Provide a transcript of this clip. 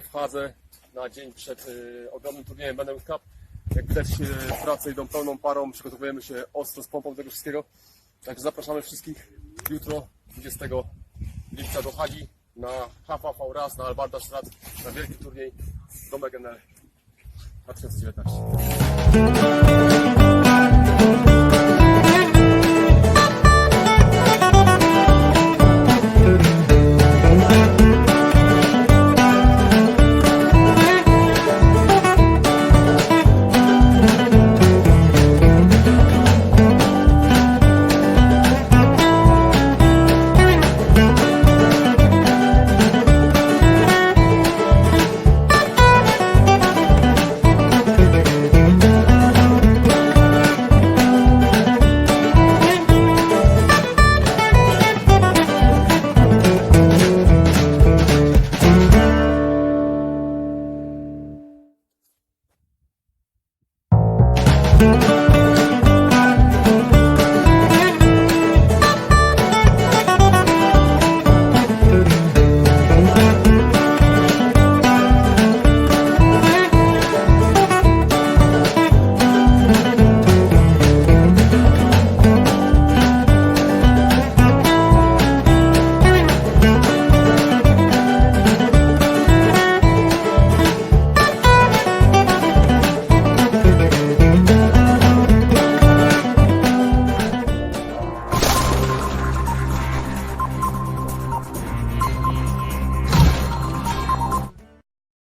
wchodzę na dzień przed y, ogromnym turniejem Benelux Cup. Jak widać y, prace idą pełną parą, przygotowujemy się ostro z pompą tego wszystkiego. Także zapraszamy wszystkich jutro 20 lipca do Hagi na HVV raz na Albarda Strat na wielki turniej Domek NL 2019.